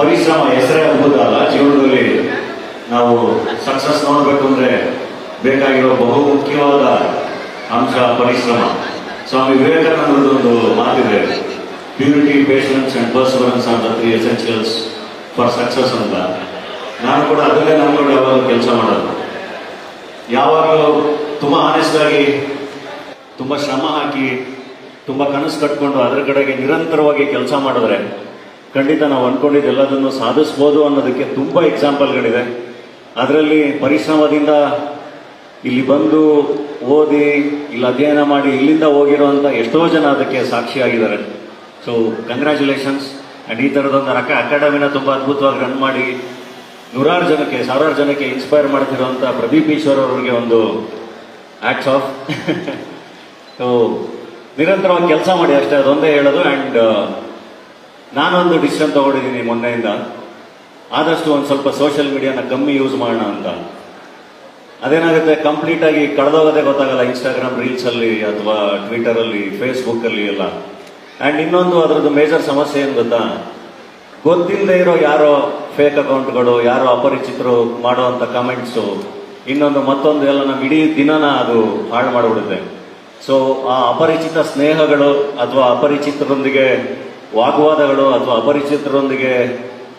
ಪರಿಶ್ರಮ, ಹೆಸರೇ ಅದ್ಭುತ ಜೀವನದಲ್ಲಿ ನಾವು ಸಕ್ಸಸ್ ನೋಡಬೇಕು ಅಂದ್ರೆ ಬೇಕಾಗಿರೋ ಬಹು ಮುಖ್ಯವಾದ ಅಂಶ ಪರಿಶ್ರಮ. ಸ್ವಾಮಿ ಒಂದು ಮಾತಿದೆ purity patience and perseverance are three essentials for success ಅಂತ. ನಾನು ಕೂಡ ಅದನ್ನೇ ನಾನು ಯಾವಾಗಲೂ ಕೆಲಸ ಮಾಡೋದು. ಯಾವಾಗಲೂ ತುಂಬ ಆನೆಸ್ಟ್ ಆಗಿ, ತುಂಬ ಶ್ರಮ ಹಾಕಿ, ತುಂಬ ಕನಸು ಕಟ್ಕೊಂಡು ಅದರ ಕಡೆಗೆ ನಿರಂತರವಾಗಿ ಕೆಲಸ ಮಾಡಿದ್ರೆ ಖಂಡಿತ ನಾವು ಅನ್ಕೊಂಡಿದ್ದೆಲ್ಲದನ್ನು ಸಾಧಿಸ್ಬೋದು ಅನ್ನೋದಕ್ಕೆ ತುಂಬ ಎಕ್ಸಾಂಪಲ್ಗಳಿದೆ ಅದರಲ್ಲಿ ಪರಿಶ್ರಮದಿಂದ ಇಲ್ಲಿ ಬಂದು ಓದಿ, ಇಲ್ಲಿ ಅಧ್ಯಯನ ಮಾಡಿ ಇಲ್ಲಿಂದ ಹೋಗಿರುವಂಥ ಎಷ್ಟೋ ಜನ ಅದಕ್ಕೆ ಸಾಕ್ಷಿಯಾಗಿದ್ದಾರೆ. ಸೊ ಕಂಗ್ರ್ಯಾಚುಲೇಷನ್ಸ್ ಆ್ಯಂಡ್ ಈ ಥರದೊಂದು ರಕ ಅಕಾಡೆಮಿನ ತುಂಬ ಅದ್ಭುತವಾಗಿ ರನ್ ಮಾಡಿ ನೂರಾರು ಜನಕ್ಕೆ, ಸಾವಿರಾರು ಜನಕ್ಕೆ ಇನ್ಸ್ಪೈರ್ ಮಾಡ್ತಿರುವಂಥ ಪ್ರದೀಪ್ ಈಶ್ವರ್ ಅವರಿಗೆ ಒಂದು ಆಕ್ಟ್ಸ್ ಆಫ್ ಸೊ ನಿರಂತರವಾಗಿ ಕೆಲಸ ಮಾಡಿ ಅಷ್ಟೇ, ಅದೊಂದೇ ಹೇಳೋದು. ಆ್ಯಂಡ್ ನಾನೊಂದು ಡಿಸಿಷನ್ ತಗೊಂಡಿದ್ದೀನಿ ಮೊನ್ನೆಯಿಂದ. ಆದಷ್ಟು ಒಂದು ಸ್ವಲ್ಪ ಸೋಷಿಯಲ್ ಮೀಡಿಯಾನ ಕಮ್ಮಿ ಯೂಸ್ ಮಾಡೋಣ ಅಂತ. ಅದೇನಾಗುತ್ತೆ ಕಂಪ್ಲೀಟ್ ಆಗಿ ಕಳೆದೋಗೋದೇ ಗೊತ್ತಾಗಲ್ಲ ಇನ್ಸ್ಟಾಗ್ರಾಮ್ ರೀಲ್ಸ್ ಅಲ್ಲಿ ಅಥವಾ ಟ್ವಿಟರ್ ಅಲ್ಲಿ ಫೇಸ್ಬುಕ್ ಅಲ್ಲಿ ಎಲ್ಲ. ಅಂಡ್ ಇನ್ನೊಂದು ಅದರದ್ದು ಮೇಜರ್ ಸಮಸ್ಯೆ ಏನು ಗೊತ್ತಾ? ಗೊತ್ತಿಲ್ಲದೆ ಇರೋ ಯಾರೋ ಫೇಕ್ ಅಕೌಂಟ್ಗಳು ಯಾರೋ ಅಪರಿಚಿತರು ಮಾಡುವಂಥ ಕಮೆಂಟ್ಸು ಇನ್ನೊಂದು ಮತ್ತೊಂದು ಎಲ್ಲ ನಮ್ಮ ಇಡೀ ದಿನನ ಅದು ಹಾಳು ಮಾಡಿಬಿಡುತ್ತೆ. ಸೊ ಆ ಅಪರಿಚಿತ ಸ್ನೇಹಗಳು ಅಥವಾ ಅಪರಿಚಿತರೊಂದಿಗೆ ವಾಗ್ವಾದಗಳು ಅಥವಾ ಅಪರಿಚಿತರೊಂದಿಗೆ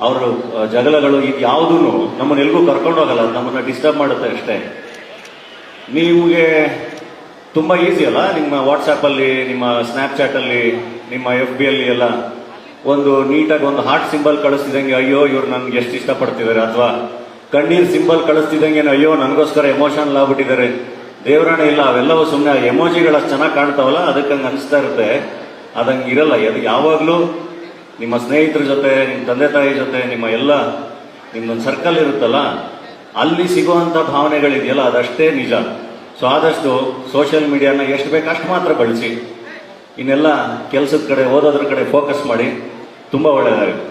ಅವರು ಜಗಳಗಳು ಇದು ಯಾವುದೂ ಕರ್ಕೊಂಡು ಹೋಗಲ್ಲ, ನಮ್ಮನ್ನ ಡಿಸ್ಟರ್ಬ್ ಮಾಡುತ್ತೆ ಅಷ್ಟೇ. ನಿಮಗೆ ತುಂಬ ಈಸಿ ಅಲ್ಲ? ನಿಮ್ಮ ವಾಟ್ಸಪ್ಪಲ್ಲಿ ನಿಮ್ಮ ಸ್ನ್ಯಾಪ್ಚಾಟಲ್ಲಿ ನಿಮ್ಮ ಎಫ್ ಬಿ ಅಲ್ಲಿ ಎಲ್ಲ ಒಂದು ನೀಟಾಗಿ ಒಂದು ಹಾರ್ಟ್ ಸಿಂಬಲ್ ಕಳಿಸ್ತಿದ್ದಂಗೆ, ಅಯ್ಯೋ, ಇವ್ರು ನನ್ಗೆ ಎಷ್ಟು ಇಷ್ಟಪಡ್ತಿದ್ದಾರೆ, ಅಥವಾ ಕಣ್ಣೀರು ಸಿಂಬಲ್ ಕಳಿಸ್ತಿದ್ದಂಗೆ, ಅಯ್ಯೋ, ನನಗೋಸ್ಕರ ಎಮೋಷನಲ್ ಆಗ್ಬಿಟ್ಟಿದ್ದಾರೆ. ದೇವರಾಣೆ ಇಲ್ಲ, ಅವೆಲ್ಲವೂ ಸುಮ್ಮನೆ ಎಮೋಜಿಗಳು ಚೆನ್ನಾಗಿ ಕಾಣ್ತಾವಲ್ಲ, ಅದಕ್ಕೆ ಹಂಗೆ ಅನಿಸ್ತಾ ಇರುತ್ತೆ. ಅದಂಗೆ ಇರಲ್ಲ. ಅದು ಯಾವಾಗಲೂ ನಿಮ್ಮ ಸ್ನೇಹಿತರ ಜೊತೆ ನಿಮ್ಮ ತಂದೆ ತಾಯಿ ಜೊತೆ, ನಿಮ್ಮ ಎಲ್ಲ ನಿಮ್ಮೊಂದು ಸರ್ಕಲ್ ಇರುತ್ತಲ್ಲ, ಅಲ್ಲಿ ಸಿಗುವಂಥ ಭಾವನೆಗಳಿದೆಯಲ್ಲ, ಅದಷ್ಟೇ ನಿಜ. ಸೊ ಆದಷ್ಟು ಸೋಷಿಯಲ್ ಮೀಡಿಯಾನ ಎಷ್ಟು ಬೇಕು ಅಷ್ಟು ಮಾತ್ರ ಬಳಸಿ. ಇನ್ನೆಲ್ಲ ಕೆಲಸದ ಕಡೆ, ಓದೋದ್ರ ಕಡೆ ಫೋಕಸ್ ಮಾಡಿ. ತುಂಬ ಒಳ್ಳೆಯದಾಗುತ್ತೆ